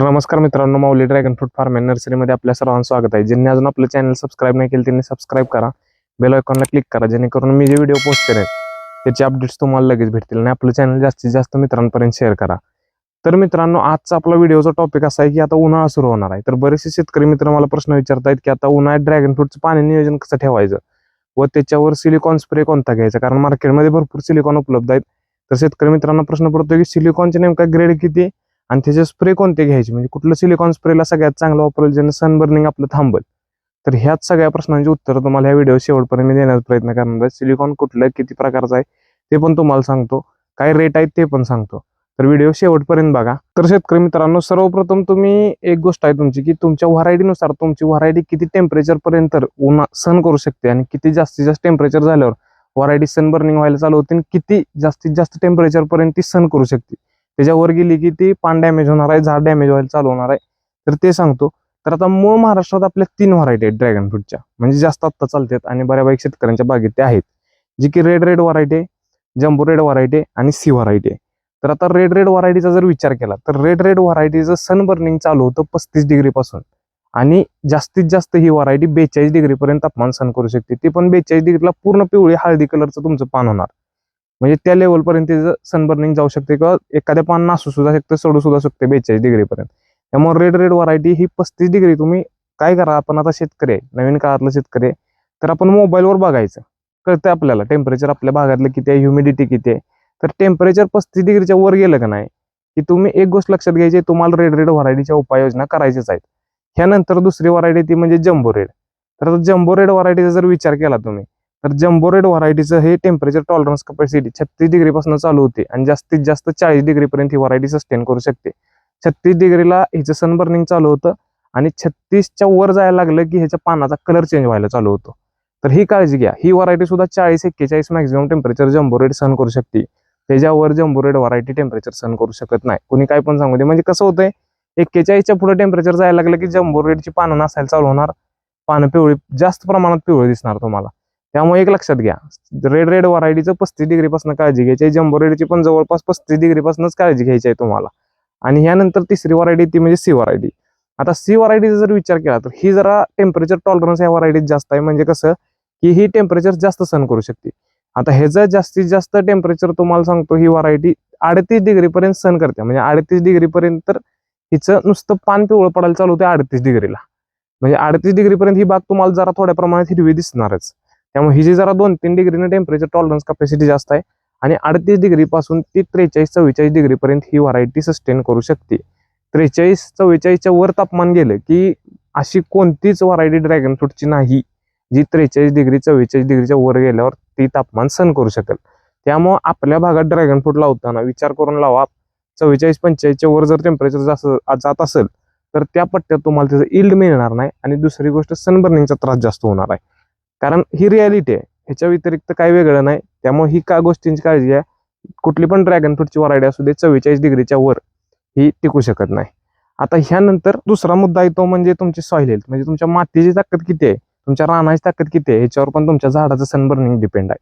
नमस्कार मित्रांनो Mauli dragon fruit farm and नर्सरीमध्ये आपल्या सर्वांचं स्वागत आहे. ज्यांनी अजून आपलं चॅनल सबस्क्राईब नाही केलं त्यांनी सबस्क्राईब करा बेल आयकॉनला क्लिक करा जेणेकरून मी जे व्हिडिओ पोस्ट करेन त्याचे अपडेट्स तुम्हाला लगेच भेटतील आणि आपलं चॅनल जास्तीत जास्त मित्रांपर्यंत शेअर करा. तर मित्रांनो आजचा आपला व्हिडिओचा टॉपिक असा आहे की आता उन्हाळा सुरू होणार आहे. तर बरेचसे शेतकरी मित्र मला प्रश्न विचारतायत की आता उन्हाळ्यात ड्रॅगन फ्रूटचं पाणी नियोजन कसं ठेवायचं? व त्याच्यावर सिलिकॉन स्प्रे कोणता घ्यायचा? कारण मार्केटमध्ये भरपूर सिलिकॉन उपलब्ध आहेत. तर शेतकरी मित्रांना प्रश्न पडतो की सिलिकॉनचे नेमका ग्रेड किती आणि त्याचे स्प्रे कोणते घ्यायचे? म्हणजे कुठलं सिलिकॉन स्प्रेला सगळ्यात चांगलं वापरेल ज्यानं सनबर्निंग आपलं थांबल. तर ह्याच सगळ्या प्रश्नांची उत्तर तुम्हाला ह्या व्हिडिओ शेवटपर्यंत मी देण्याचा प्रयत्न करणार आहे. सिलिकॉन कुठलं किती प्रकारचं आहे ते पण तुम्हाला सांगतो. काय रेट आहेत ते पण सांगतो. तर व्हिडिओ शेवटपर्यंत बघा. तर शेतकरी मित्रांनो सर्वप्रथम तुम्ही एक गोष्ट आहे तुमची की तुमच्या व्हरायटीनुसार तुमची व्हरायटी किती टेम्परेचरपर्यंत उन्हा सहन करू शकते आणि किती जास्तीत जास्त टेम्परेचर झाल्यावर व्हरायटी सन बर्निंग व्हायला चालू होते आणि किती जास्तीत जास्त टेम्परेचरपर्यंत ती सहन करू शकते. त्याच्यावर गेली की ती पान डॅमेज होणार आहे झाड डॅमेज व्हायला चालू होणार आहे. तर ते सांगतो. तर आता मूळ महाराष्ट्रात आपल्या तीन व्हरायटी आहेत ड्रॅगन फ्रूटच्या म्हणजे जास्त आत्ता चालतात आणि बऱ्यापैकी शेतकऱ्यांच्या बागेत ते आहेत. जी की रेड रेड व्हरायटी आहे जम्बो रेड व्हरायटी आहे आणि सी व्हरायटी आहे. तर आता रेड रेड व्हरायटीचा जर विचार केला तर रेड रेड व्हरायटीचं सन बर्निंग चालू होतं पस्तीस डिग्री पासून. आणि जास्तीत जास्त ही व्हरायटी बेचाळीस डिग्रीपर्यंत तापमान सहन करू शकते. ती पण बेचाळीस डिग्रीला पूर्ण पिवळी हळदी कलरचं तुमचं पान होणार. म्हणजे त्या लेवलपर्यंत सनबर्निंग जाऊ शकते किंवा एखाद्या पान नासू सुद्धा शकते सोडू सुद्धा शकते बेचाळीस डिग्रीपर्यंत त्यामुळे रेड रेड व्हरायटी ही पस्तीस डिग्री तुम्ही काय करा आपण आता शेतकरी आहे नवीन काळातलं शेतकरी आहे तर आपण मोबाईलवर बघायचं. कळतं आपल्याला टेम्परेचर आपल्या भागातलं किती आहे ह्युमिडिटी किती आहे? तर टेम्परेचर पस्तीस डिग्रीच्या वर गेलं का नाही की तुम्ही एक गोष्ट लक्षात घ्यायची तुम्हाला रेड रेड व्हरायटीच्या उपाययोजना करायच्याच आहेत. ह्यानंतर दुसरी व्हरायटी ती म्हणजे जम्बो रेड तर आता जम्बो रेड व्हरायटीचा जर विचार केला तुम्ही तर जम्बो रेड व्हरायटीचं हे टेम्परेचर टॉलरन्स कपॅसिटी छत्तीस डिग्रीपासून चालू होते आणि जास्तीत जास्त चाळीस डिग्री पर्यंत ही व्हरायटी सस्टेन करू शकते. छत्तीस डिग्रीला हिचं सनबर्निंग चालू होतं आणि छत्तीसच्या वर जायला लागलं की ह्याच्या पानाचा कलर चेंज व्हायला चालू होतो. तर ही काळजी घ्या. ही व्हरायटी सुद्धा चाळीस एक्केचाळीस मॅक्झिमम टेम्परेचर जम्बोरेड सहन करू शकते. त्याच्यावर जम्बो रेड व्हरायटी टेम्परेचर सहन करू शकत नाही. कोणी काय पण सांगू दे. म्हणजे कसं होतंय एक्केचाळीसच्या पुढे टेम्परेचर जायला लागलं की जम्बोरेडची पानं नसायला चालू होणार. पानं पिवळी जास्त प्रमाणात पिवळी दिसणार तुम्हाला. त्यामुळे एक लक्षात घ्या. रेड रेड व्हरायटीचं पस्तीस डिग्री पासून काळजी घ्यायची आहे. जम्बो रेडची पण जवळपास पस्तीस डिग्रीपासूनच काळजी घ्यायची आहे तुम्हाला. आणि ह्यानंतर तिसरी व्हरायटी ती म्हणजे सी व्हरायटी आता सी व्हरायटीचा जर विचार केला तर ही जरा टेम्परेचर टॉलरन्स या व्हरायटीत जास्त आहे. म्हणजे कसं की ही टेम्परेचर जास्त सहन करू शकते. आता ह्याचं जास्तीत जास्त टेम्परेचर तुम्हाला सांगतो ही व्हरायटी अडतीस डिग्री पर्यंत सहन करते. म्हणजे अडतीस डिग्री पर्यंत तर हिचं नुसतं पान पिवळं पडायला चालू होते अडतीस डिग्रीला म्हणजे अडतीस डिग्री पर्यंत ही बाग तुम्हाला जरा थोड्या प्रमाणात हिरवी दिसणारच. त्यामुळे ही जी जरा दोन तीन डिग्रीने टेम्परेचर टॉलरन्स कॅपॅसिटी जास्त आहे आणि अडतीस डिग्रीपासून ती त्रेचाळीस चव्वेचाळीस डिग्रीपर्यंत ही व्हरायटी सस्टेन करू शकते. त्रेचाळीस चव्वेचाळीसच्या वर तापमान गेलं की अशी कोणतीच व्हरायटी ड्रॅगन फ्रूटची नाही जी त्रेचाळीस डिग्री चव्वेचाळीस डिग्रीच्या वर गेल्यावर ती तापमान सहन करू शकेल. त्यामुळं आपल्या भागात ड्रॅगन फ्रूट लावताना विचार करून लावा. चव्वेचाळीस पंचेचाळीसच्या वर जर टेम्परेचर जास्त जात असेल तर त्या पट्ट्यात तुम्हाला त्याचं इल्ड मिळणार नाही आणि दुसरी गोष्ट सनबर्निंगचा त्रास जास्त होणार आहे. कारण ही रियालिटी आहे. ह्याच्या व्यतिरिक्त काही वेगळं नाही. त्यामुळे ही का गोष्टींची काळजी घ्या. कुठली पण ड्रॅगन फ्रूटची वरायडी असू दे चव्वेचाळीस डिग्रीच्या वर ही टिकू शकत नाही. आता ह्यानंतर दुसरा मुद्दा येतो म्हणजे तुमची सॉइल हेल्थ म्हणजे तुमच्या मातीची ताकद किती आहे? तुमच्या रानाची ताकद किती आहे? ह्याच्यावर पण तुमच्या झाडाचं सनबर्निंग डिपेंड आहे.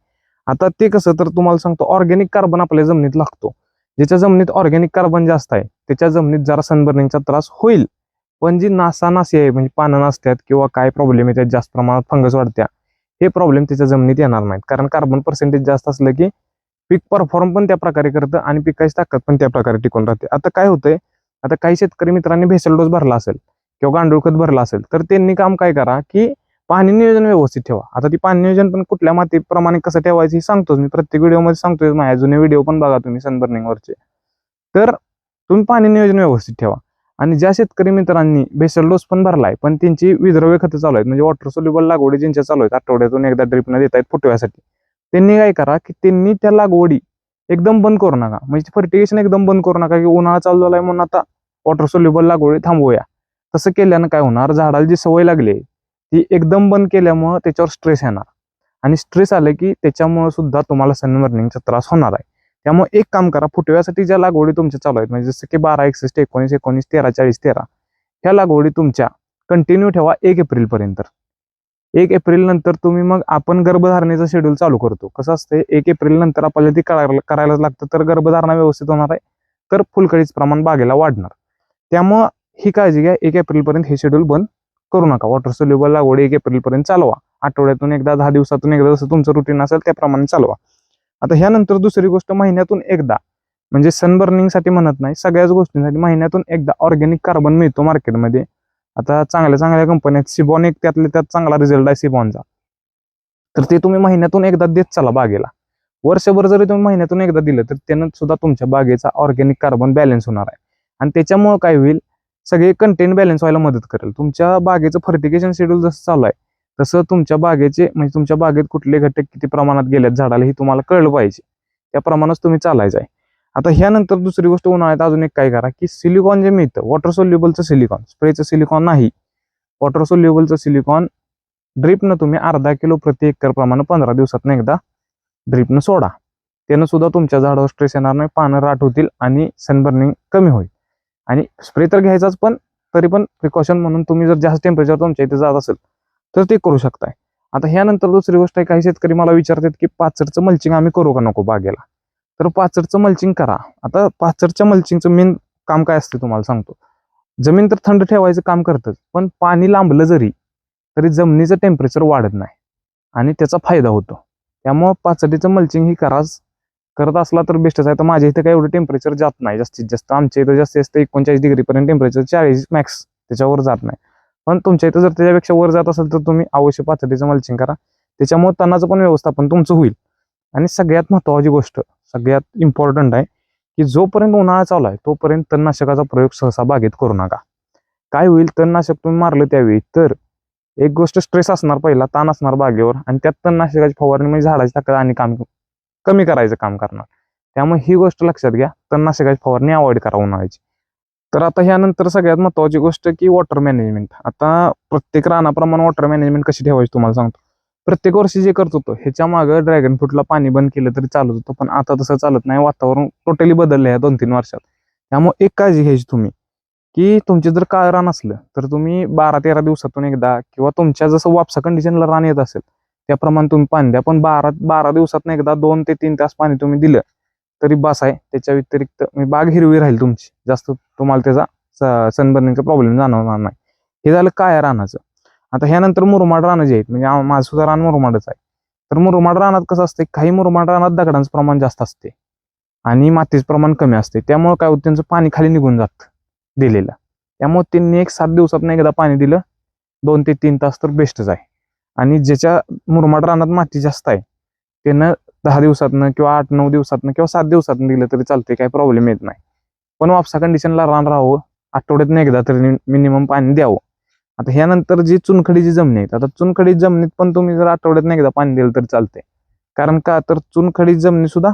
आता ते कसं तर तुम्हाला सांगतो ऑर्गॅनिक कार्बन आपल्या जमिनीत लागतो. ज्याच्या जमिनीत ऑर्गॅनिक कार्बन जास्त आहे त्याच्या जमिनीत जरा सनबर्निंगचा त्रास होईल. पण जी नासानासी आहे म्हणजे पानं नसतात किंवा काय प्रॉब्लेम येतात जास्त प्रमाणात फंगस वाढत्या हे प्रॉब्लेम त्याच्या जमिनीत येणार नाहीत. कारण कार्बन पर्सेंटेज जास्त असलं की पीक परफॉर्म पण त्या प्रकारे करतं आणि पिकाची ताकद पण त्या प्रकारे टिकून राहते. आता काय होतंय? आता काही शेतकरी मित्रांनी भेसल डोस भरला असेल किंवा गांडूळ खत भरला असेल तर त्यांनी काम काय करा की पाणी नियोजन व्यवस्थित ठेवा. आता ती पाणी नियोजन पण कुठल्या मातीप्रमाणे कसं ठेवायचं हे सांगतोच मी. प्रत्येक व्हिडिओमध्ये सांगतोय. माझ्या जुने व्हिडिओ पण बघा तुम्ही सनबर्निंगवरचे तर तुम्ही पाणी नियोजन व्यवस्थित ठेवा. आणि ज्या शेतकरी मित्रांनी बेसल डोस पण भरलाय पण त्यांची विद्रव्य खतं चालू आहेत. म्हणजे वॉटर सोल्युबल लागवडी ज्यांच्या चालू आहेत आठवड्यातून एकदा ड्रिपनं देत आहेत फुटव्यासाठी. त्यांनी काय करा की त्यांनी त्या लागवडी एकदम बंद करू नका. म्हणजे फर्टिगेशन एकदम बंद करू नका की उन्हाळा चालू झालाय म्हणून आता वॉटर सोल्युबल लागवडी थांबवूया. तसं केल्यानं काय होणार? झाडाला जी सवय लागली ती एकदम बंद केल्यामुळं त्याच्यावर स्ट्रेस येणार. आणि स्ट्रेस आलं की त्याच्यामुळं सुद्धा तुम्हाला सनबर्निंगचा त्रास होणार आहे. त्यामुळे एक काम करा फुटव्यासाठी ज्या लागवडी तुमच्या चालू आहेत म्हणजे जसं की बारा एकसष्ट एकोणीस एकोणीस तेरा चाळीस तेरा ह्या लागवडी तुमच्या कंटिन्यू ठेवा एक एप्रिलपर्यंत एक एप्रिल नंतर तुम्ही मग आपण गर्भधारणेचं शेड्यूल चालू करतो. कसं असतंय एक एप्रिल नंतर आपल्याला ती करायला करायलाच लागतं तर गर्भधारणा व्यवस्थित होणार आहे तर फुलकळीचं प्रमाण बागेला वाढणार. त्यामुळं ही काळजी घ्या एक एप्रिलपर्यंत हे शेड्यूल बंद करू नका. वॉटर सोल्युबल लागवड एक एप्रिलपर्यंत चालवा. आठवड्यातून एकदा दहा दिवसातून एकदा जसं तुमचं रुटीन असेल त्याप्रमाणे चालवा. आता ह्यानंतर दुसरी गोष्ट महिन्यातून एकदा. म्हणजे सनबर्निंगसाठी म्हणत नाही सगळ्याच गोष्टींसाठी महिन्यातून एकदा ऑर्गॅनिक कार्बन मिळतो मार्केटमध्ये आता चांगल्या चांगल्या कंपन्या आहेत सिबॉन एक त्यातल्या त्यात चांगला रिझल्ट आहे सिबॉनचा तर ते तुम्ही महिन्यातून एकदा देत चला बागेला. वर्षभर जरी तुम्ही महिन्यातून एकदा दिलं तर त्यानं सुद्धा तुमच्या बागेचा ऑर्गॅनिक कार्बन बॅलन्स होणार आहे. आणि त्याच्यामुळे काय होईल? सगळे कंटेंट बॅलन्स व्हायला मदत करेल. तुमच्या बागेचं फर्टिगेशन शेड्यूल जसं चालू आहे तसं तुमच्या बागेचे म्हणजे तुमच्या बागेत कुठले घटक किती प्रमाणात गेल्यात झाडाला हे तुम्हाला कळलं पाहिजे. त्याप्रमाणेच तुम्ही चालायचं आहे. आता ह्यानंतर दुसरी गोष्ट उन्हाळ्यात अजून एक काय करा की सिलिकॉन जे मिळतं वॉटर सोल्युबलचं सिलिकॉन स्प्रेचं सिलिकॉन नाही. वॉटर सोल्युबलचं सिलिकॉन ड्रिपनं तुम्ही अर्धा किलो प्रति एकर प्रमाणे पंधरा दिवसातनं एकदा ड्रिपनं सोडा. त्यानं सुद्धा तुमच्या झाडावर स्ट्रेस येणार नाही पानं राट होतील आणि सनबर्निंग कमी होईल. आणि स्प्रे तर घ्यायचाच पण तरी पण प्रिकॉशन म्हणून तुम्ही जर जास्त टेम्परेचर तुमच्या इथे जात असेल तर ते करू शकताय. आता ह्यानंतर दुसरी गोष्ट आहे काही शेतकरी मला विचारतात की पाचरचं मल्चिंग आम्ही करू का नको बागेला? तर पाचरचं मल्चिंग करा. आता पाचरच्या मल्चिंगचं मेन काम काय असते तुम्हाला सांगतो. जमीन तर थंड ठेवायचं काम करतच पण पाणी लांबलं जरी तरी जमिनीचं टेम्परेचर वाढत नाही. आणि त्याचा फायदा होतो. त्यामुळं पाचडीचं मल्चिंग ही कराच करत असला तर बेस्टच आहे. तर माझ्या इथे काय एवढं टेम्परेचर जात नाही. जास्तीत जास्त आमच्या इथं जास्तीत जास्त एकोणचाळीस डिग्रीपर्यंत टेम्परेचर चाळीस मॅक्स त्याच्यावर जात नाही. पण तुमच्या इथं जर त्याच्यापेक्षा वर जात असेल तर तुम्ही अवश्य पातळीचं मल्चिंग करा. त्याच्यामुळे तणाचं पण व्यवस्थापन तुमचं होईल. आणि सगळ्यात महत्त्वाची गोष्ट सगळ्यात इम्पॉर्टंट आहे की जोपर्यंत उन्हाळा चालू आहे तोपर्यंत तणनाशकाचा प्रयोग सहसा बागेत करू नका. काय होईल तणनाशक तुम्ही मारलं त्यावेळी तर एक गोष्ट स्ट्रेस असणार पहिला ताण असणार बागेवर आणि त्यात तणनाशकाची फवारणी म्हणजे झाडाची ताकद आणि काम कमी करायचं काम करणार. त्यामुळे ही गोष्ट लक्षात घ्या तणनाशकाची फवारणी अवॉइड करा उन्हाळ्याची. तर आता ह्यानंतर सगळ्यात महत्त्वाची गोष्ट की वॉटर मॅनेजमेंट आता प्रत्येक रानाप्रमाणे वॉटर मॅनेजमेंट कशी ठेवायची तुम्हाला सांगतो. प्रत्येक वर्षी जे करत होतो ह्याच्या मागं ड्रॅगन फ्रूटला पाणी बंद केलं तरी चालत होतं पण आता तसं चालत नाही. वातावरण टोटली बदललं आहे दोन तीन वर्षात. त्यामुळे एक काळजी घ्यायची तुम्ही की तुमचे जर काळ रान असलं तर तुम्ही बारा तेरा दिवसातून एकदा किंवा तुमच्या जसं वापसा कंडिशनला रान येत असेल त्याप्रमाणे तुम्ही पाणी द्या. पण बारा बारा दिवसातून एकदा दोन ते तीन तास पाणी तुम्ही दिलं तरी बस आहे. त्याच्या व्यतिरिक्त मी बाग हिरवी राहील तुमची. जास्त तुम्हाला त्याचा सनबर्निंगचा प्रॉब्लेम जाणवणार नाही. हे झालं काय रानाचं? आता ह्यानंतर मुरमाड रानं जे आहेत म्हणजे माझं सुद्धा रान मुरमाडच आहे. तर मुरमाड रानात कसं असते काही मुरमाड रानात दगडांचं प्रमाण जास्त असते आणि मातीचं प्रमाण कमी असते त्यामुळे काय होतं त्यांचं पाणी खाली निघून जातं दिलेलं. त्यामुळे त्यांनी एक सात दिवसात एकदा पाणी दिलं. दोन ते तीन तास तर बेस्टच आहे. आणि ज्याच्या मुरमाड रानात माती जास्त आहे त्यानं दहा दिवसातनं किंवा आठ नऊ दिवसातनं किंवा सात दिवसातनं दिलं तरी चालते काही प्रॉब्लेम येत नाही. पण वापसा कंडिशनला रान राहावं आठवड्यातून एकदा तरी मिनिमम पाणी द्यावं. आता ह्यानंतर जी चुनखडीची जमिनी आहेत आता चुनखडी जमिनीत पण तुम्ही जर आठवड्यातनं एकदा पाणी दिलं तरी चालते कारण का? तर चुनखडी जमिनी सुद्धा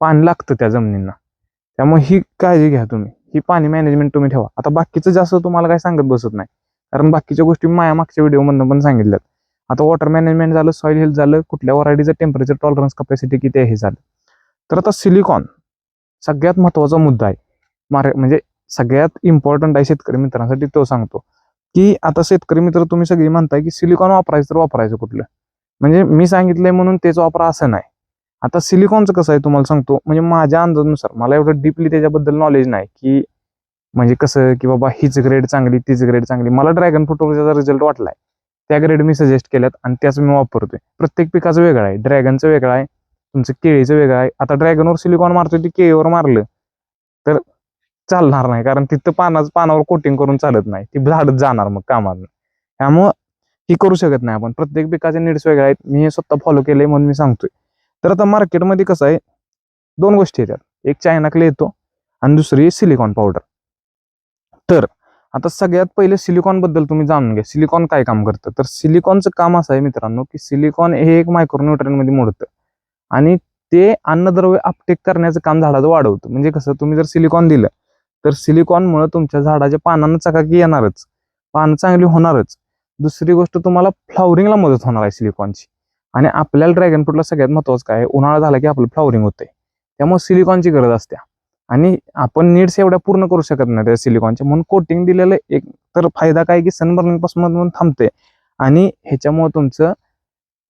पाणी लागतं त्या जमिनींना. त्यामुळे ही काळजी घ्या तुम्ही. ही पाणी मॅनेजमेंट तुम्ही ठेवा. आता बाकीचं जास्त तुम्हाला काही सांगत बसत नाही. कारण बाकीच्या गोष्टी माया मागच्या व्हिडिओमधनं पण सांगितल्यात. आता वॉटर मॅनेजमेंट झालं सॉईल हेल्थ झालं कुठल्या व्हरायटीचं टेम्परेचर टॉलरन्स कपॅसिटी किती आहे हे झालं. तर आता सिलिकॉन सगळ्यात महत्त्वाचा मुद्दा आहे. मारे म्हणजे सगळ्यात इम्पॉर्टंट आहे शेतकरी मित्रांसाठी तो सांगतो. की आता शेतकरी मित्र तुम्ही सगळी म्हणताय की सिलिकॉन वापरायचं तर वापरायचं कुठलं? म्हणजे मी सांगितलंय म्हणून तेच वापरा असं नाही. आता सिलिकॉनचं कसं आहे तुम्हाला सांगतो. म्हणजे माझ्या अंदाजानुसार मला एवढं डीपली त्याच्याबद्दल नॉलेज नाही की म्हणजे कसं की बाबा हीच ग्रेड चांगली तीच ग्रेड चांगली. मला ड्रॅगन फ्रूटचा रिझल्ट वाटलाय. त्या ग्रेड मी सजेस्ट केल्यात आणि त्याच मी वापरतोय. प्रत्येक पिकाचं वेगळं आहे. ड्रॅगनचं वेगळं आहे. तुमचं केळीचं वेगळं आहे. आता ड्रॅगनवर सिलिकॉन मारतोय ते केळीवर मारलं तर चालणार नाही. कारण तिथं पानाचं पानावर कोटिंग करून चालत नाही. ती झाडच जाणार मग कामात. त्यामुळं ही करू शकत नाही आपण. प्रत्येक पिकाचे नीड्स वेगळे आहेत. मी हे स्वतः फॉलो केले म्हणून मी सांगतोय. तर आता मार्केटमध्ये कसं आहे? दोन गोष्टी येतात. एक चायना येतो आणि दुसरी सिलिकॉन पावडर तर आता सगळ्यात पहिले सिलिकॉनबद्दल तुम्ही जाणून घ्या. सिलिकॉन काय काम करतं? तर सिलिकॉनचं काम असं आहे मित्रांनो की सिलिकॉन हे एक मायक्रोन्युट्रनमध्ये मोडतं. आणि ते अन्नद्रव्य अपटेक करण्याचं काम झाडाचं वाढवतं. म्हणजे कसं तुम्ही जर सिलिकॉन दिलं तर सिलिकॉनमुळे तुमच्या झाडाच्या पानांना चकाकी येणारच. पानं चांगली होणारच. दुसरी गोष्ट तुम्हाला फ्लॉवरिंगला मदत होणार आहे सिलिकॉनची आणि आपल्याला ड्रॅगन फ्रूटला सगळ्यात महत्वाचं काय उन्हाळा झाला की आपलं फ्लॉवरिंग होते त्यामुळे सिलिकॉनची गरज असते. आणि आपण नीड्स एवढ्या पूर्ण करू शकत नाही त्या सिलिकॉनच्या. म्हणून कोटिंग दिलेलं एक तर फायदा काय की सनबर्निंगपासून थांबते आणि ह्याच्यामुळे तुमचं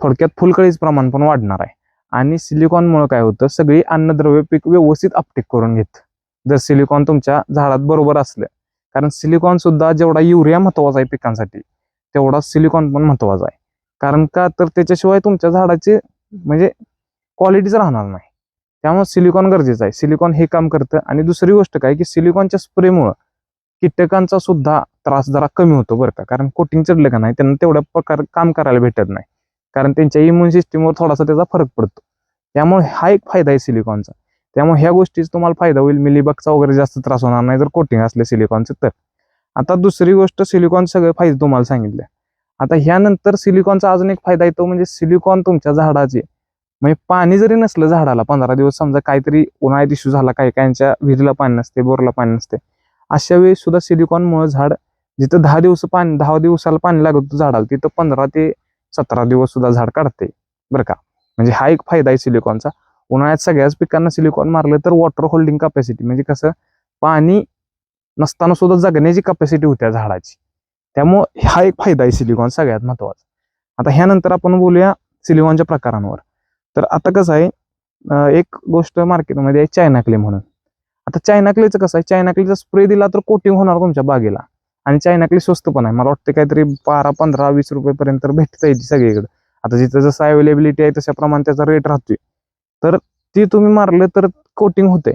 थोडक्यात फुलकळीचं प्रमाण पण वाढणार आहे. आणि सिलिकॉनमुळे काय होतं सगळी अन्नद्रव्य पीक व्यवस्थित अपटेक करून घेत. जर सिलिकॉन तुमच्या झाडात बरोबर असलं. कारण सिलिकॉन सुद्धा जेवढा युरिया महत्त्वाचा आहे पिकांसाठी तेवढा सिलिकॉन पण महत्त्वाचा आहे. कारण का? तर त्याच्याशिवाय तुमच्या झाडाची म्हणजे क्वालिटीच राहणार नाही. त्यामुळे सिलिकॉन गरजेचं आहे. सिलिकॉन हे काम करतं. आणि दुसरी गोष्ट काय की सिलिकॉनच्या स्प्रेमुळं कीटकांचा सुद्धा त्रास जरा कमी होतो बरं का. कारण कोटिंग चढलं का नाही त्यांना तेवढ्या प्रकार काम करायला भेटत नाही. कारण त्यांच्या इम्युन सिस्टीमवर थोडासा त्याचा फरक पडतो. त्यामुळे हा एक फायदा आहे सिलिकॉनचा. त्यामुळे ह्या गोष्टीचा तुम्हाला फायदा होईल. मिलीबगचा वगैरे जास्त त्रास होणार नाही जर कोटिंग असले सिलिकॉनचं तर. आता दुसरी गोष्ट सिलिकॉन सगळे फायदे तुम्हाला सांगितले. आता ह्यानंतर सिलिकॉनचा अजून एक फायदा येतो म्हणजे सिलिकॉन तुमच्या झाडाचे म्हणजे पाणी जरी नसलं झाडाला पंधरा दिवस समजा काहीतरी उन्हाळ्यात इश्यू झाला काही काहींच्या विहिरीला पाणी नसते बोरला पाणी नसते अशा वेळी सुद्धा सिलिकॉनमुळे झाड जिथं दहा दिवस पाणी दहा दिवसाला पाणी लागत होतं झाडाला तिथं पंधरा ते सतरा दिवस सुद्धा झाड काढते बरं का? म्हणजे हा एक फायदा आहे सिलिकॉनचा. उन्हाळ्यात सगळ्याच पिकांना सिलिकॉन मारलं तर वॉटर होल्डिंग कॅपॅसिटी म्हणजे कसं? पाणी नसताना सुद्धा जगण्याची कॅपॅसिटी होत्या झाडाची. त्यामुळं हा एक फायदा आहे सिलिकॉन सगळ्यात महत्त्वाचा. आता ह्यानंतर आपण बोलूया सिलिकॉनच्या प्रकारांवर. तर आता कसं आहे एक गोष्ट मार्केटमध्ये आहे चायनाकले म्हणून. आता चायनाकलेचं कसं आहे चायनाक्लेचा स्प्रे दिला तर कोटिंग होणार तुमच्या बागेला. आणि चायनाक्ले स्वस्त पण आहे. मला वाटतं काहीतरी बारा पंधरा वीस रुपयेपर्यंत भेटता येते सगळीकडे. आता जिथं जसं अवेलेबिलिटी आहे तशाप्रमाणे त्याचा रेट राहतोय. तर ती तुम्ही मारलं तर कोटिंग होते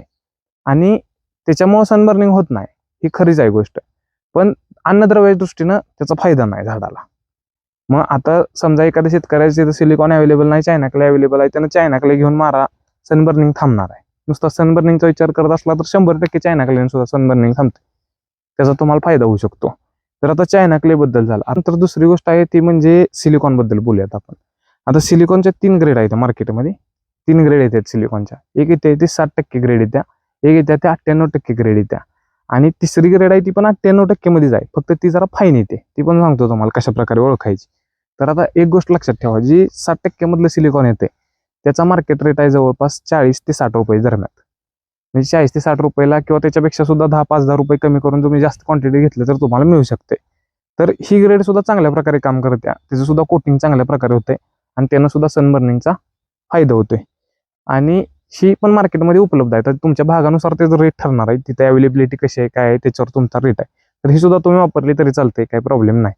आणि त्याच्यामुळं सनबर्निंग होत नाही. ही खरीच आहे गोष्ट. पण अन्नद्रव्याच्या दृष्टीनं त्याचा फायदा नाही झाडाला. मग आता समजा एखाद्या शेतकऱ्याचे तिथं सिलिकॉन अवेलेबल नाही चायनाकडे अवेलेबल आहे त्यानं चायनाकडे घेऊन मारा सनबर्निंग थांबणार आहे. नुसता सनबर्निंगचा विचार करत असला तर शंभर टक्के चायनाकडे सुद्धा सनबर्निंग थांबते. त्याचा तुम्हाला फायदा होऊ शकतो. तर आता चायनाकलेबद्दल क्ले बद्दल झाला. नंतर दुसरी गोष्ट आहे ती म्हणजे सिलिकॉनबद्दल बोलूयात आपण. आता सिलिकॉनच्या तीन ग्रेड आहेत मार्केटमध्ये तीन ग्रेड येतात सिलिकॉनच्या एक येते ती साठ टक्के ग्रेड येत्या. एक येत्या ते अठ्ठ्याण्णव टक्के ग्रेड येत्या. आणि तिसरी ग्रेड आहे ती पण अठ्ठ्याण्णव टक्केमध्येच आहे. फक्त ती जरा फाईन येते. ती पण सांगतो तुम्हाला कशा प्रकारे ओळखायची. तर आता एक गोष्ट लक्षात ठेवा जी साठ टक्क्यामधलं सिलिकॉन येते त्याचा मार्केट रेट आहे जवळपास चाळीस ते साठ रुपये दरम्यान. म्हणजे चाळीस ते साठ रुपयाला किंवा त्याच्यापेक्षा सुद्धा दहा पाच दहा रुपये कमी करून तुम्ही जास्त क्वांटिटी घेतली तर तुम्हाला मिळू शकते तर ही ग्रेड सुद्धा चांगल्या प्रकारे काम करते. त्याचं सुद्धा कोटिंग चांगल्या प्रकारे होते आणि त्यानं सुद्धा सनबर्निंगचा फायदा होतोय. आणि ही पण मार्केटमध्ये उपलब्ध आहे. तर तुमच्या भागानुसार ते रेट ठरणार आहे. तिथे अवेलेबिलिटी कशी आहे काय आहे त्याच्यावर तुमचा रेट आहे. तर ही सुद्धा तुम्ही वापरली तरी चालते काही प्रॉब्लेम नाही.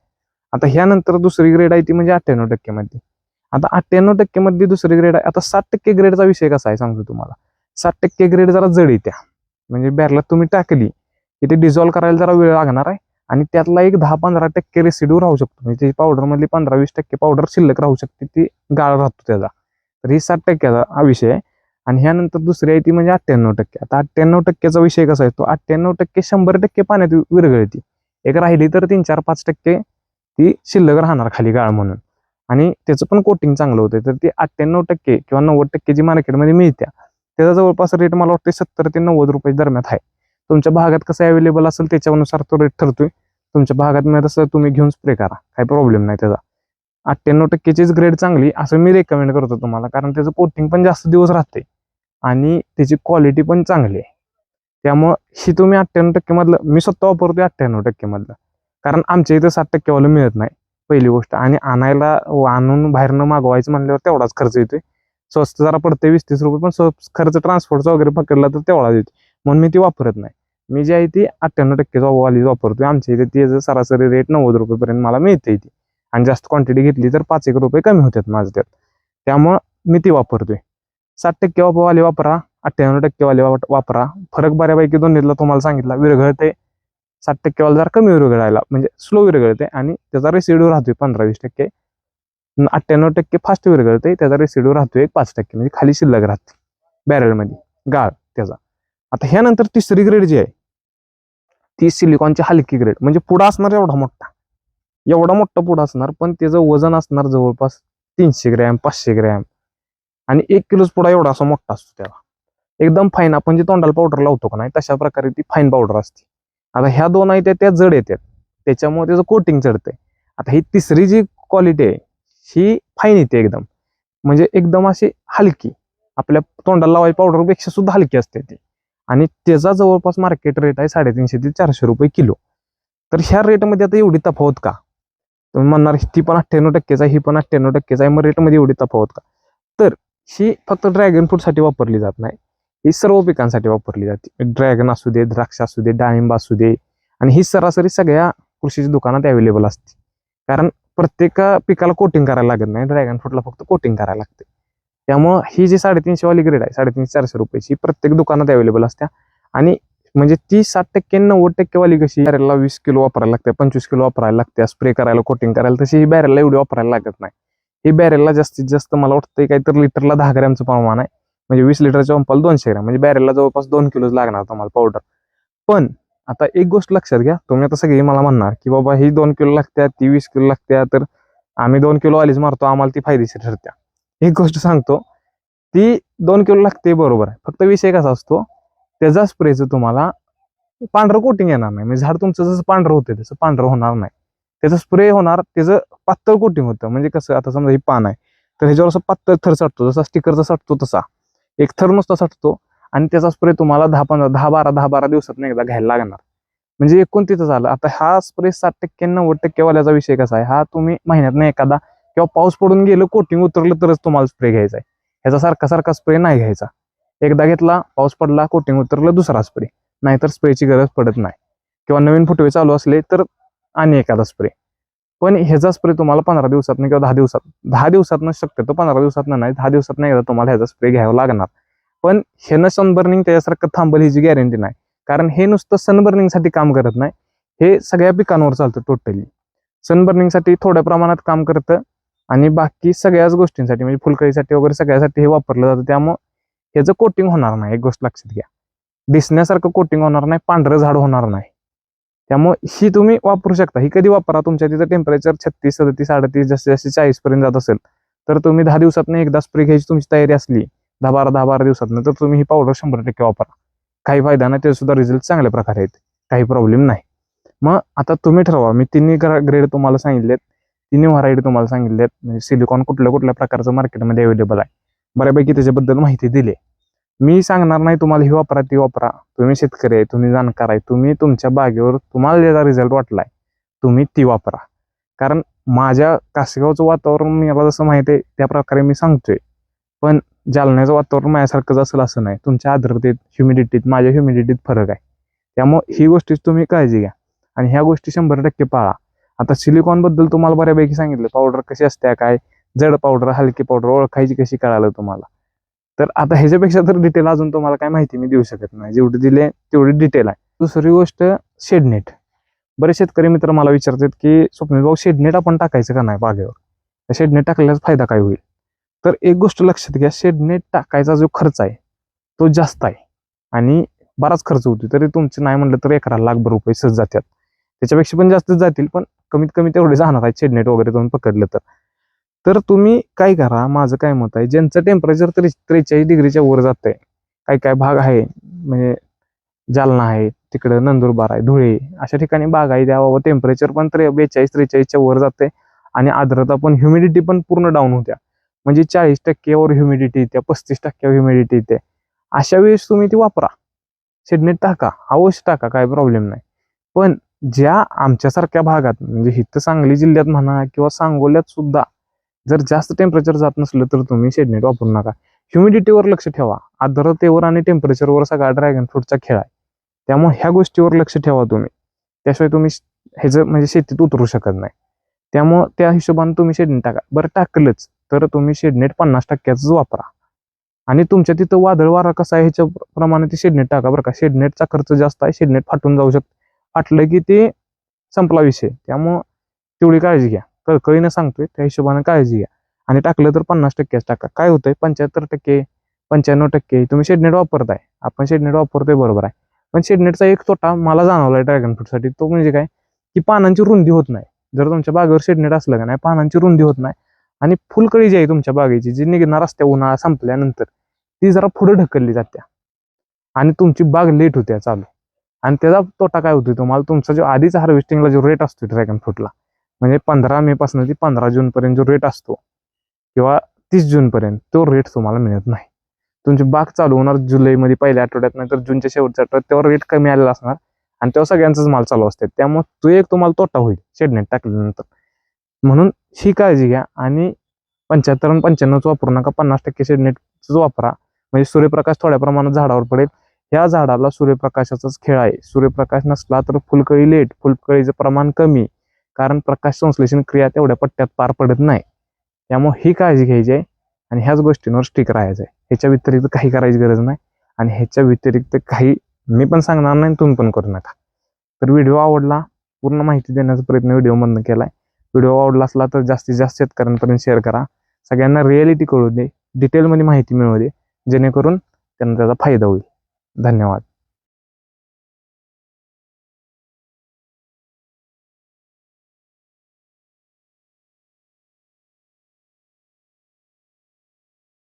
आता ह्यानंतर दुसरी ग्रेड आहे ती म्हणजे अठ्ठ्याण्णव टक्केमध्ये आता अठ्ठ्याण्णव टक्केमध्ये दुसरी ग्रेड आहे. आता सात टक्के ग्रेडचा विषय कसा आहे सांगतो तुम्हाला. सात टक्के ग्रेड जरा जड येत्या म्हणजे बॅरला तुम्ही टाकली की ते डिझॉल्व करायला जरा वेळ लागणार आहे आणि त्यातला एक दहा पंधरा टक्के रेसिड्यू राहू शकतो. म्हणजे त्याची पावडरमधली पंधरा वीस टक्के पावडर शिल्लक राहू शकते ती गाळ राहतो त्याचा. तर ही सात टक्क्याचा हा विषय आहे. आणि ह्यानंतर दुसरी आहे ती म्हणजे अठ्ठ्याण्णव टक्के. आता अठ्ठ्याण्णव टक्क्याचा विषय कसा आहे तो? अठ्ठ्याण्णव टक्के शंभर टक्के पाण्यात विरघळते. एक राहिली तर तीन चार पाच टक्के ती शिल्लक राहणार खाली गाळ म्हणून. आणि त्याचं पण कोटिंग चांगलं होतं तर ती अठ्ठ्याण्णव टक्के किंवा नव्वद टक्के जी मार्केटमध्ये मिळत्या त्याचा जवळपास रेट मला वाटतं सत्तर ते नव्वद रुपये दरम्यान आहे. तुमच्या भागात कसं अवेलेबल असेल त्याच्यानुसार तो रेट ठरतोय. तुमच्या भागात मिळत असं तुम्ही घेऊन स्प्रे करा. काही प्रॉब्लेम नाही त्याचा. अठ्ठ्याण्णव टक्केचीच ग्रेड चांगली असं मी रेकमेंड करतो तुम्हाला. कारण त्याचं कोटिंग पण जास्त दिवस राहते आणि त्याची क्वालिटी पण चांगली आहे. त्यामुळं ही तुम्ही अठ्ठ्याण्णव टक्केमधलं मी स्वतः वापरतोय अठ्ठ्याण्णव टक्केमधलं. कारण आमच्या इथं साठ टक्केवालं मिळत नाही पहिली गोष्ट. आणि आणायला आणून बाहेरनं मागवायचं म्हणल्यावर तेवढाच खर्च येतोय. स्वस्त जरा पडते वीस तीस रुपये पण स्व- खर्च ट्रान्सपोर्टचा वगैरे पकडला तर तेवढाच येतो म्हणून मी ती वापरत नाही. मी जी आहे ती अठ्ठ्याण्णव टक्के वाली वापरतोय. आमच्या इथे ती सरासरी रेट नव्वद रुपयेपर्यंत मला मिळते ती. आणि जास्त क्वांटिटी घेतली तर पाच एक रुपये कमी होतात माझं त्यात. त्यामुळं मी ती वापरतोय. साठ टक्के वाप- वाली वापरा. अठ्ठ्याण्णव टक्के वाली वापरा. फरक बऱ्यापैकी दोन्हीतला तुम्हाला सांगितला. विरघळते साठ टक्के वाला जरा कमी विरघळायला म्हणजे स्लो विरघळते आणि त्याचा रेसिड्यू राहतोय पंधरा वीस टक्के. अठ्ठ्याण्णव टक्के फास्ट विरघळते त्याचा रेसिड्यू राहतोय एक पाच टक्के म्हणजे खाली शिल्लक राहते. बॅरलमध्ये गाळ त्याचा. आता ह्यानंतर तिसरी ग्रेड जी आहे ती सिलिकॉनची हलकी ग्रेड म्हणजे पुढा असणार एवढा मोठा. एवढा मोठा पुढा असणार पण त्याचं वजन असणार जवळपास तीनशे ग्रॅम पाचशे ग्रॅम. आणि एक किलोच पुढा एवढा असा मोठा असतो त्याला. एकदम फाईन आपण जे तोंडाला पावडर लावतो का नाही तशा प्रकारे ती फाईन पावडर असते. आता ह्या दोन आहेत त्या जड येतात. त्याच्यामुळे त्याचं कोटिंग चढतंय. आता ही तिसरी जी क्वालिटी आहे ही फाईन येते एकदम. म्हणजे एकदम अशी हलकी. आपल्या तोंडाला लावायची पावडरपेक्षा सुद्धा हलकी असते ती. आणि त्याचा जवळपास मार्केट रेट आहे साडेतीनशे ते चारशे रुपये किलो. तर ह्या रेटमध्ये आता एवढी तफावत का? तुम्ही म्हणणार ती पण अठ्ठ्याण्णव टक्केचा ही पण अठ्ठ्याण्णव टक्केचा आहे मग रेटमध्ये एवढी तफावत का? तर ही फक्त ड्रॅगन फ्रूटसाठी वापरली जात नाही. ही सर्व पिकांसाठी वापरली जाते. ड्रॅगन असू दे द्राक्ष असू दे डाळिंब असू दे आणि ही सरासरी सगळ्या कृषीच्या दुकानात अवेलेबल असते. कारण प्रत्येक पिकाला कोटिंग करायला लागत नाही. ड्रॅगन फ्रूटला फक्त कोटिंग करायला लागते. त्यामुळं ही जी साडेतीनशे वाली ग्रेड आहे साडेतीनशे चारशे रुपयाची ही प्रत्येक दुकानात अवेलेबल असते. आणि म्हणजे ती साठ टक्के नव्वद टक्के वाली कशी बॅरेलला वीस किलो वापरायला लागते पंचवीस किलो वापरायला लागते स्प्रे करायला कोटिंग करायला तशी ही बॅरेलला एवढी वापरायला लागत नाही. ही बॅरेलला जास्तीत जास्त मला वाटतं काहीतरी लिटरला दहा ग्रॅमचं प्रमाण आहे. म्हणजे वीस लिटरच्या पंपाला दोनशे ग्रॅम म्हणजे बॅरेलला जवळपास दोन किलोच लागणार तुम्हाला पावडर पण आता एक गोष्ट लक्षात घ्या तुम्ही आता सगळी मला म्हणणार की बाबा ही दोन किलो लागत्या ती वीस किलो लागत्या तर आम्ही दोन किलो आलीच मारतो आम्हाला ती फायदेशीर ठरत्या. एक गोष्ट सांगतो ती दोन किलो लागते बरोबर आहे फक्त विषय कसा असतो त्याचा स्प्रेचं तुम्हाला पांढरं कोटिंग येणार नाही म्हणजे झाड तुमचं जसं पांढरं होतं तसं पांढरं होणार नाही. त्याचं स्प्रे होणार त्याचं पातळ कोटिंग होतं म्हणजे कसं आता समजा ही पान आहे तर ह्याच्यावर असं पातळ थर साठतो जसा स्टिकरचा साठतो तसा. एक थर तसा साठतो आणि त्याचा स्प्रे तुम्हाला दहा पंधरा दहा बारा दहा बारा दिवसात एकदा घ्यायला लागणार. म्हणजे एकूण तिथं झालं. आता हा स्प्रे साठ टक्के नव्वद टक्के वाल्याचा विषय कसा आहे? हा तुम्ही महिन्यात एखादा किंवा पाऊस पडून गेलं कोटिंग उतरलं तरच तुम्हाला स्प्रे घ्यायचा आहे. ह्याचा सारखा सारखा स्प्रे नाही घ्यायचा. एकदा घेतला पाऊस पडला कोटिंग उतरलं दुसरा स्प्रे नाहीतर स्प्रेची गरज पडत नाही. किंवा नवीन फुटवे चालू असले तर आणि एखादा स्प्रे पण ह्याचा स्प्रे तुम्हाला पंधरा दिवसात किंवा दहा दिवसात दहा दिवसात शक्यतो पंधरा दिवसात नाही दहा दिवसात नाही तुम्हाला ह्याचा स्प्रे घ्यावा लागणार. पण ह्यानं सनबर्निंग त्याच्यासारखं थांबल ह्याची गॅरंटी नाही. कारण हे नुसतं सनबर्निंगसाठी काम करत नाही. हे सगळ्या पिकांवर चालतं टोटली सनबर्निंगसाठी थोड्या प्रमाणात काम करतं आणि बाकी सगळ्याच गोष्टींसाठी म्हणजे फुलकळीसाठी वगैरे सगळ्यासाठी हे वापरलं जातं. त्यामुळं ह्याचं कोटिंग होणार नाही. एक गोष्ट लक्षात घ्या. दिसण्यासारखं कोटिंग होणार नाही पांढरं झाड होणार नाही. त्यामुळे ही तुम्ही वापरू शकता. ही कधी वापरा तुमच्या तिथं टेम्परेचर छत्तीस सदतीस अडतीस जसे जसे चाळीस पर्यंत जात असेल तर तुम्ही दहा दिवसातनं एकदा स्प्रे घ्यायची तुमची तयारी असली दहा बारा दहा बारा दिवसातनं तर तुम्ही ही पावडर शंभर टक्के वापरा. काही फायदा नाही ते सुद्धा रिझल्ट चांगल्या प्रकारे आहेत. काही प्रॉब्लेम नाही. मग आता तुम्ही ठरवा मी तिन्ही ग्रेड तुम्हाला सांगितलेत. तिन्ही व्हरायटी तुम्हाला सांगितल्यात म्हणजे सिलिकॉन कुठल्या कुठल्या प्रकारचं मार्केटमध्ये अवेलेबल आहे. बऱ्यापैकी त्याच्याबद्दल माहिती दिली मी सांगणार नाही तुम्हाला ही वापरा ती वापरा. तुम्ही शेतकरी आहे तुम्ही जाणकार आहे तुम्ही तुमच्या बागेवर तुम्हाला ज्याचा रिझल्ट वाटलाय तुम्ही ती वापरा. कारण माझ्या कासेगावचं वातावरण मला जसं माहिती आहे त्या प्रकारे मी सांगतोय. पण जालन्याचं वातावरण माझ्यासारखंच असेल असं नाही. तुमच्या आर्द्रतेत ह्युमिडिटीत माझ्या ह्युमिडिटीत फरक आहे. त्यामुळे ही गोष्टीच तुम्ही काळजी घ्या. आणि ह्या गोष्टी शंभर टक्के पाळा. आता सिलिकॉनबद्दल तुम्हाला बऱ्यापैकी सांगितलं. पावडर कशी असते काय? जड पावडर हलकी पावडर ओळखायची कशी कळालं तुम्हाला? तर आता ह्याच्यापेक्षा तर डिटेल अजून तुम्हाला काय माहिती मी देऊ शकत नाही. जेवढी दिले तेवढी डिटेल आहे. दुसरी गोष्ट शेडनेट बरेच शेतकरी मित्र मला विचारतात की स्वप्नील भाऊ शेडनेट आपण टाकायचं का नाही बागेवर? शेडनेट टाकल्यास फायदा काय होईल? तर एक गोष्ट लक्षात घ्या शेडनेट टाकायचा जो खर्च आहे तो जास्त आहे. आणि बराच खर्च होतो तरी तुमचे नाही म्हणलं तर अकरा लाखभर रुपये सहज जातात. त्याच्यापेक्षा पण जास्तच जातील पण कमीत कमी तेवढे जाणार आहेत शेडनेट वगैरे तुम्ही पकडलं तर. तर तुम्ही काय करा माझं काय मत आहे ज्यांचं टेम्परेचर त्रे त्रेचाळीस डिग्रीच्या वर जात आहे काय काय भाग आहे म्हणजे जालना आहे तिकडं नंदुरबार आहे धुळे अशा ठिकाणी बाग आहे व टेम्परेचर पण त्रे बेचाळीस त्रेचाळीसच्या वर जाते आणि आर्द्रता पण ह्युमिडिटी पण पूर्ण डाऊन होत्या. म्हणजे चाळीस टक्क्यावर ह्युमिडिटी येते पस्तीस टक्क्यावर ह्युमिडिटी येते. अशा वेळेस तुम्ही ती वापरा. शेडनेट टाका अवश्य टाका काय प्रॉब्लेम नाही. पण ज्या आमच्यासारख्या भागात म्हणजे हिथं सांगली जिल्ह्यात म्हणा किंवा सांगोल्यात सुद्धा जर जास्त टेम्परेचर जात नसलं तर तुम्ही शेडनेट वापरू नका. ह्युमिडिटीवर लक्ष ठेवा. आर्द्रतेवर आणि टेम्परेचरवर सगळा ड्रॅगन फ्रूटचा खेळ आहे. त्यामुळे ह्या गोष्टीवर लक्ष ठेवा तुम्ही. त्याशिवाय तुम्ही ह्याचं म्हणजे शेतीत उतरू शकत नाही. त्यामुळं त्या हिशोबाने तुम्ही शेडनेट टाका. बरं टाकलंच तर तुम्ही शेडनेट पन्नास टक्क्याच वापरा. आणि तुमच्या तिथं वादळ वारा कसा आहे ह्याच्या प्रमाणे ते शेडनेट टाका बरं का. शेडनेटचा खर्च जास्त आहे शेडनेट फाटून जाऊ शकतं. फाटलं की ते संपला विषय. त्यामुळं तेवढी काळजी घ्या. कळकळीनं सांगतोय त्या हिशोबाने काळजी घ्या. आणि टाकलं तर पन्नास टक्केच टाका. काय होतंय? पंच्याहत्तर टक्के पंच्याण्णव टक्के तुम्ही शेडनेट वापरताय. आपण शेडनेट वापरतोय बरोबर आहे. पण शेडनेटचा एक तोटा मला जाणवला आहे ड्रॅगन फ्रूटसाठी तो म्हणजे काय? की पानांची रुंदी होत नाही. जर तुमच्या बागेवर शेडनेट असलं का नाही पानांची रुंदी होत नाही. आणि फुलकळी जी आहे तुमच्या बागेची जी निघणार असते उन्हाळा संपल्यानंतर ती जरा पुढे ढकलली जाते आणि तुमची बाग लेट होत्या चालू. आणि त्याचा तोटा काय होतोय तुम्हाला? तुमचा जो आधीच हार्वेस्टिंगला जो रेट असतो ड्रॅगन फ्रूटला म्हणजे पंधरा मे पासून ती पंधरा जून पर्यंत जो रेट असतो किंवा तीस जून पर्यंत तो रेट तुम्हाला मिळत नाही. तुमची बाग चालू होणार जुलैमध्ये पहिल्या आठवड्यात नंतर जूनच्या शेवटच्या आठवड्यात तेव्हा रेट कमी आलेला असणार आणि तेव्हा सगळ्यांचाच माल चालू असते. त्यामुळे तो एक तुम्हाला तोटा होईल शेडनेट टाकल्यानंतर. म्हणून ही काळजी घ्या आणि पंच्याहत्तर आणि पंच्याण्णवच वापरू नका पन्नास टक्के शेडनेटच वापरा. म्हणजे सूर्यप्रकाश थोड्या प्रमाणात झाडावर पडेल. ह्या झाडाला सूर्यप्रकाशाचाच खेळ आहे. सूर्यप्रकाश नसला तर फुलकळी लेट फुलकळीचं प्रमाण कमी. कारण प्रकाश संश्लेषण क्रिया तेवढ्या पट्ट्यात पार पडत नाही. त्यामुळे ही काळजी घ्यायची आहे आणि ह्याच गोष्टींवर स्टिक राहायचं आहे ह्याच्या व्यतिरिक्त काही करायची गरज नाही. आणि ह्याच्या व्यतिरिक्त काही मी पण सांगणार नाही तुम्ही पण करू नका. तर व्हिडिओ आवडला पूर्ण माहिती देण्याचा प्रयत्न व्हिडिओमधनं केला आहे व्हिडिओ आवडला असला तर जास्तीत जास्त शेतकऱ्यांपर्यंत शेअर करा. सगळ्यांना रिॲलिटी कळू दे डिटेलमध्ये माहिती मिळू दे जेणेकरून त्यांना त्याचा फायदा होईल. धन्यवाद.